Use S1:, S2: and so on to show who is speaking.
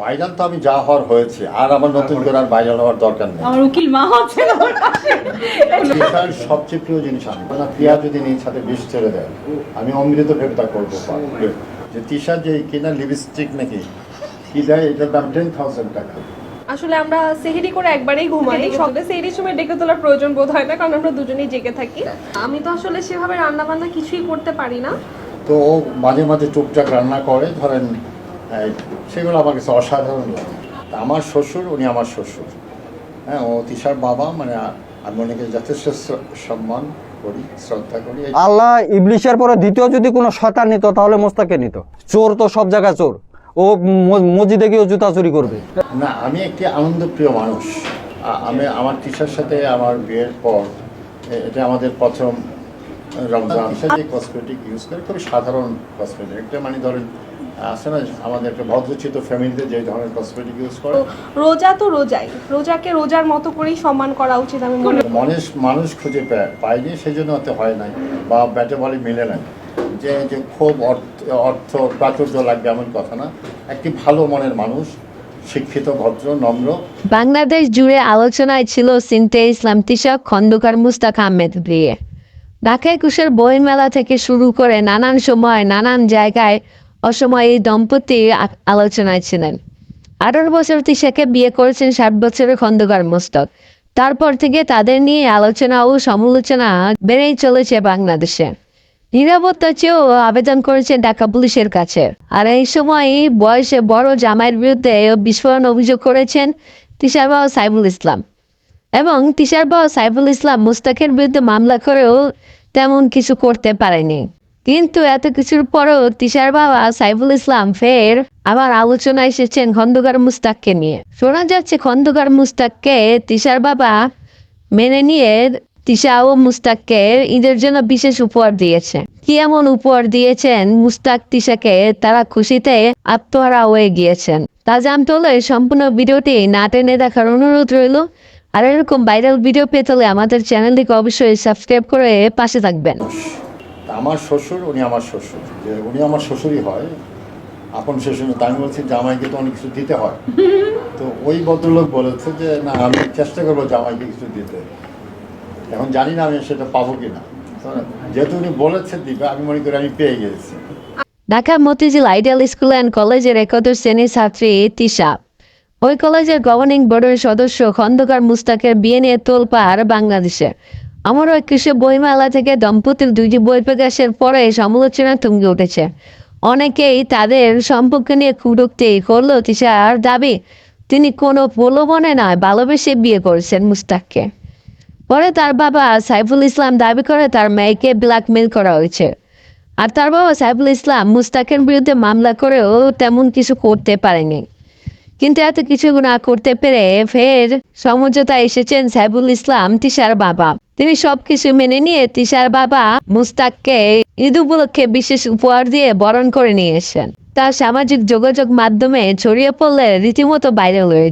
S1: Viral তো আমি যা হওয়ার হয়েছে আর আমার নতুন করে আর ভাইরাল হওয়ার দরকার নেই।
S2: আমার উকিল মা হচ্ছে না আমার পাশে।
S1: তিশার সবচেয়ে প্রিয় জিনিস আমি না প্রিয়া যদি নিজ সাথে বিষ ছেড়ে দেয় আমি অমৃত ভেবতা করব যে তিশার যে কিনা লিপস্টিক নাকি কি দেয় এটার দাম টেন থাউজেন্ড টাকা।
S3: আসলে আমরা সেহেরি করে একবারেই ঘুমাই সকালে সেহেরির সময় ডেকে তোলার প্রয়োজন বোধ হয় না কারণ আমরা দুজনেই জেগে থাকি। আমি তো আসলে সেভাবে রান্না বান্না কিছুই করতে পারি না।
S1: তো ও মাঝে মাঝে টুকটাক রান্না করে ধরেন সেগুলো আমার কাছে অসাধারণ লাগে। তা আমার শ্বশুর উনি আমার শ্বশুর। হ্যাঁ ও তিশার বাবা মানে আমি ওনাকে যথেষ্ট সম্মান করি শ্রদ্ধা করি।
S4: আল্লাহ ইবলিশের পরে দ্বিতীয় যদি কোনো শয়তান নিত তাহলে মোস্তাকে নিত। চোর তো সব জায়গায় চোর। ও মসজিদে গিয়েও জুতা চুরি করবে।
S1: না আমি একটি আনন্দপ্রিয় মানুষ। আমি আমার টিচার সাথে আমার বিয়ের পর এটা আমাদের প্রথম রমজান। যে কসমেটিক ইউজ করে খুবই সাধারণ কসমেটিক একটা মানে ধরেন আছে না? আমাদের একটা ভদ্রচিত ফ্যামিলিতে যে ধরনের কসমেটিক ইউজ করে।
S3: রোজা তো রোজাই। রোজাকে রোজার মতো করেই সম্মান করা উচিত আমি মনে
S1: মানুষ মানুষ খুঁজে পায়- পায়নি সেই জন্য হতে হয় নাই বা ব্যাটে বলে মিলে নাই। যে যে খুব অর্থ অর্থ প্রাচুর্য লাগবে এমন কথা না। একটি ভালো মনের মানুষ শিক্ষিত ভদ্র নম্র।
S5: বাংলাদেশ জুড়ে আলোচনায় ছিল সিনতে ইসলাম তিশাক খন্দকার মুস্তাক আহমেদ বিয়ে। ঢাকা একুশের বই মেলা থেকে শুরু করে নানান সময় নানান জায়গায় অসময়ে এই দম্পতি আলোচনায় ছিলেন। আঠারো বছর তিশাকে বিয়ে করেছেন, ষাট বছরের খন্দকার মুস্তাক। তারপর থেকে তাদের নিয়ে আলোচনা ও সমালোচনা বেড়েই চলেছে বাংলাদেশে। নিরাপত্তা চেয়েও আবেদন করেছে ঢাকা পুলিশের কাছে। আর এই সময় বয়সে বড় জামাইয়ের বিরুদ্ধে বিস্ফোরণ অভিযোগ করেছেন তিশার বাবা সাইফুল ইসলাম। এবং তিশার বাবা সাইফুল ইসলাম মুস্তাকের বিরুদ্ধে মামলা করেও তেমন কিছু করতে পারেনি। কিন্তু এত কিছুর পরেও তিশার বাবা সাইফুল ইসলাম ফের আবার আলোচনায় এসেছেন খন্দকার মুস্তাককে নিয়ে। শোনা যাচ্ছে খন্দকার মুস্তাককে তিশার বাবা মেনে নিয়ে তিশা ও মুস্তাককে ঈদের জন্য বিশেষ উপহার দিয়েছে। কি এমন উপহার দিয়েছেন মুস্তাক তিশাকে? তারা খুশিতে আত্মহারা হয়ে গিয়েছেন। তা জানতে হলে সম্পূর্ণ ভিডিওটি না টেনে দেখার অনুরোধ রইল। আর এরকম ভাইরাল ভিডিও পেতে হলে আমাদের চ্যানেলটিকে অবশ্যই সাবস্ক্রাইব করে পাশে থাকবেন।
S1: আমার শ্বশুর উনি আমার শ্বশুর। যে উনি আমার শ্বশুরই হয়। আপন শ্বশুর তা আমি বলছি জামাইকে তো অনেক কিছু দিতে হয়। তো ওই ভদ্রলোক বলেছে যে না আমি চেষ্টা করব জামাইকে কিছু দিতে। এখন জানি না আমি সেটা পাবো কি না যেহেতু উনি বলেছে দিবে আমি মনে করি আমি পেয়ে গেছি।
S5: Dhaka Motijheel ideal school and কলেজের একাদশ শ্রেণির ছাত্রী তিশা। ওই কলেজের গভর্নিং বোর্ডের সদস্য খন্দকার মুস্তাকের বিয়ে নিয়ে তোলপাড় বাংলাদেশে। আমার ওই কৃষি বইমেলা থেকে দম্পতির দুইটি বই প্রকাশের পরে সমালোচনা তুঙ্গে উঠেছে। অনেকেই তাদের সম্পর্ক নিয়ে কুটুক্তি করল তিশার দাবি, তিনি কোনো প্রলোভনে নয়, ভালোবেসে বিয়ে করেছেন মুস্তাককে। পরে তার বাবা সাইফুল ইসলাম দাবি করে তার মেয়েকে ব্ল্যাকমেল করা হয়েছে। আর তার বাবা সাইফুল ইসলাম মুস্তাকের বিরুদ্ধে মামলা করেও তেমন কিছু করতে পারেনি। কিন্তু এত কিছু না করতে পেরে ফের সমঝোতা এসেছেন সাইফুল ইসলাম, তিশার বাবা। তিনি সবকিছু মেনে নিয়ে তিশার বাবা মুস্তাককে ঈদ উপলক্ষে বিশেষ উপহার দিয়ে বরণ করে নিয়ে এসেছেন। তার সামাজিক যোগাযোগ মাধ্যমে ছড়িয়ে পড়লে রীতিমতো ভাইরাল হয়ে